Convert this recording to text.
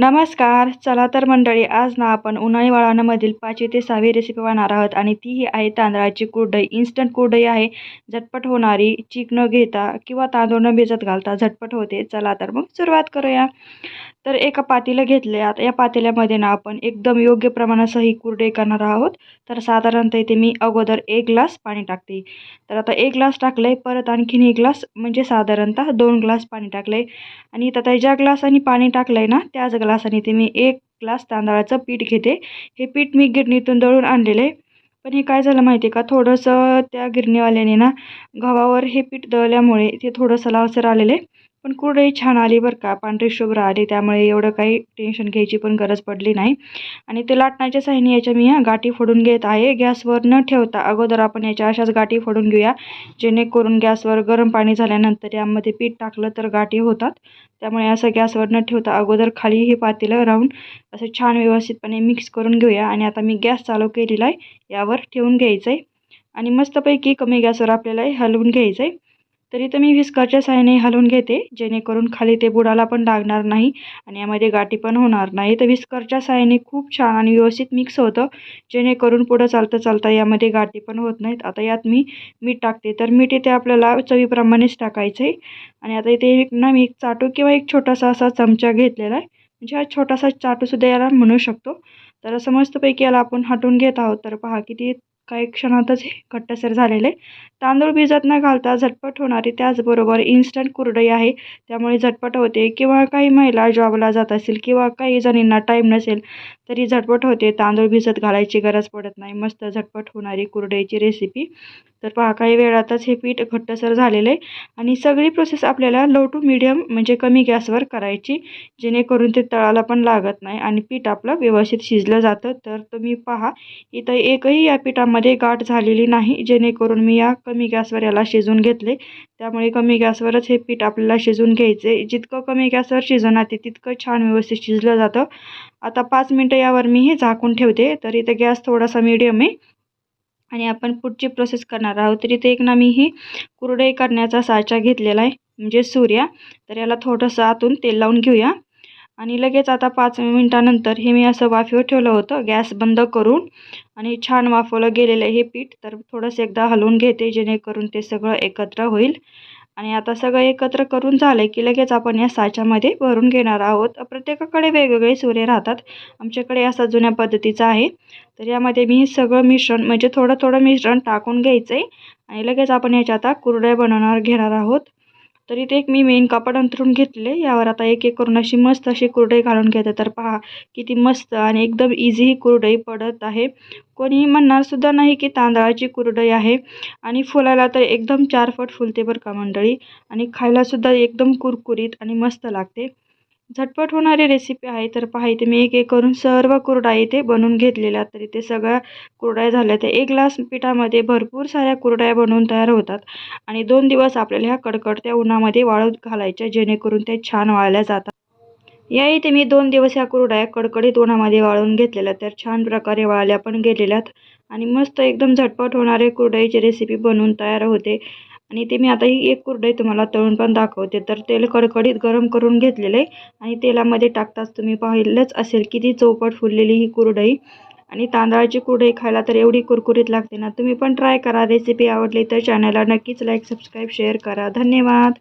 नमस्कार. चला तर मंडळी आज ना आपण उन्हाळी वाळवणामधील पाचवी ते सहावी रेसिपी पाहणार आहोत आणि ती ही आहे तांदळाची कुरडई. इन्स्टंट कुरडई आहे. झटपट होणारी चीक न घेता किंवा तांदूळ न भिजत घालता झटपट होते. चला तर मग सुरुवात करूया. तर एका पातेलं घेतले आता या पातेल्यामध्ये ना आपण एकदम योग्य प्रमाणासह ही करणार आहोत. तर साधारणतः इथे मी अगोदर एक ग्लास पाणी टाकते. तर आता एक ग्लास टाकलं परत आणखीन एक ग्लास म्हणजे साधारणतः दोन ग्लास पाणी टाकलं आणि इथं आता ज्या ग्लासाने पाणी टाकलं ना त्याच ग्लासाने ते मी एक ग्लास तांदळाचं पीठ घेते. हे पीठ मी गिरणीतून दळून आणलेलं आहे पण हे काय झालं माहिती आहे का? थोडंसं त्या गिरणीवाल्याने ना गव्हावर हे पीठ दळल्यामुळे ते थोडंसं लावसर आलेलं आहे पण कुरडई छान आली बरं का. पांढरी शुभ्र आली त्यामुळे एवढं काही टेन्शन घ्यायची पण गरज पडली नाही. आणि ते लाटण्याच्या साह्याने याच्या मी ह्या गाठी फोडून घेत आहे. गॅसवर न ठेवता अगोदर आपण याच्या अशाच गाठी फोडून घेऊया जेणेकरून गॅसवर गरम पाणी झाल्यानंतर यामध्ये पीठ टाकलं तर गाठी होतात. त्यामुळे असं गॅसवर न ठेवता अगोदर खाली हे पातेलं राहून असं छान व्यवस्थितपणे मिक्स करून घेऊया. आणि आता मी गॅस चालू केलेला आहे. यावर ठेवून घ्यायचं आहे आणि मस्तपैकी कमी गॅसवर आपल्याला हलवून घ्यायचं आहे तरी तर मी विस्करच्या साह्याने हलवून घेते जेणेकरून खाली ते बुडाला पण लागणार नाही आणि यामध्ये गाठी पण होणार नाही. तर विस्करच्या साह्याने खूप छान आणि व्यवस्थित मिक्स होतं जेणेकरून पुढं चालतं चालता यामध्ये गाठी पण होत नाहीत. आता यात मी मीठ टाकते. तर मीठ इथे आपल्याला चवीप्रमाणेच टाकायचं आहे आणि आता इथे एक ना मी एक चाटू किंवा एक छोटासा असा चमचा घेतलेला आहे. म्हणजे हा छोटासा चाटूसुद्धा याला म्हणू शकतो. तर असं मस्तपैकी याला आपण हटवून घेत आहोत. तर पहा किती काही क्षणातच हे घट्टसर झालेले तांदूळ भिजत न घालता झटपट होणारी त्याचबरोबर इन्स्टंट कुरडई आहे. त्यामुळे झटपट होते. किंवा काही महिला जॉबला जात असतील किंवा काही जणींना टाईम नसेल तरी झटपट होते. तांदूळ भिजत घालायची गरज पडत नाही. मस्त झटपट होणारी कुरडईची रेसिपी तर पहा काही वेळातच हे पीठ घट्टसर झालेलं आहे आणि सगळी प्रोसेस आपल्याला लो टू मिडियम म्हणजे कमी गॅसवर करायची जेणेकरून ते तळाला पण लागत नाही आणि पीठ आपलं व्यवस्थित शिजलं जातं. तर तुम्ही पहा इथं एकही या पिठामध्ये गाठ झालेली नाही जेणेकरून मी या कमी गॅसवर याला शिजून घेतले. त्यामुळे कमी गॅसवरच हे पीठ आपल्याला शिजून घ्यायचे जितकं कमी गॅसवर शिजवणार ते तितकं छान व्यवस्थित शिजलं जातं. आता पाच मिनटं यावर मी हे झाकून ठेवते. तर इथं गॅस थोडासा मीडियम आहे. आणि आपण पुढची प्रोसेस करणार आहोत. तर इथे एक ना मी ही कुरडई करण्याचा साचा घेतलेला आहे म्हणजे सूर्या. तर याला थोडंसं आतून तेल लावून घेऊया. आणि लगेच आता पाच मिनटानंतर हे मी असं वाफेवर ठेवलं होतं गॅस बंद करून. आणि छान वाफवलं गेलेलं हे पीठ. तर थोडंसं एकदा हलवून घेते जेणेकरून ते सगळं एकत्र होईल. आणि आता सगळं एकत्र करून झालं की लगेच आपण या साच्यामध्ये भरून घेणार आहोत. प्रत्येकाकडे वेगवेगळे सुरे राहतात. आमच्याकडे असा जुन्या पद्धतीचा आहे. तर यामध्ये मी सगळं मिश्रण म्हणजे थोडं थोडं मिश्रण टाकून घ्यायचं आहे आणि लगेच आपण याच्या आता कुरड्या बनवणार घेणार आहोत. तर इथे एक मी मेन कापड अंतरून घेतले. यावर आता एक एक करून अशी मस्त अशी कुरडई घालून घेते. तर पहा किती मस्त आणि एकदम इझी ही कुरडई पडत आहे. कोणी म्हणणार सुद्धा नाही की तांदळाची कुरडई आहे आणि फुलायला तर एकदम चार फट फुलते बरं का मंडळी. आणि खायलासुद्धा एकदम कुरकुरीत आणि मस्त लागते. झटपट होणारी रेसिपी आहे तर पहा इथे मी एक एक करून सर्व कुरडा इथे बनवून घेतलेल्या तर इथे सगळ्या कुरड्या झाल्या त्या एक ग्लास पिठामध्ये भरपूर साऱ्या कुरड्या बनवून तयार होतात आणि दोन दिवस आपल्याला ह्या कडकडत्या उन्हामध्ये वाळत घालायच्या जेणेकरून ते छान वाळल्या जातात. या इथे मी दोन दिवस ह्या कुरड्या कडकडीत उन्हामध्ये वाळून घेतलेल्या तर छान प्रकारे वाळल्या पण गेलेल्यात आणि मस्त एकदम झटपट होणारे कुरडईची रेसिपी बनवून तयार होते. आणि ते मी आता ही एक कुरडई तुम्हाला तळून पण दाखवते. तर तेल कडकडीत गरम करून घेतलेलं आहे आणि तेलामध्ये टाकताच तुम्ही पाहिलंच असेल किती चौपट फुललेली ही कुरडई. आणि तांदळाची कुरडई खायला तर एवढी कुरकुरीत लागते ना तुम्ही पण ट्राय करा. रेसिपी आवडली तर चॅनलला नक्कीच लाईक सबस्क्राईब शेअर करा. धन्यवाद!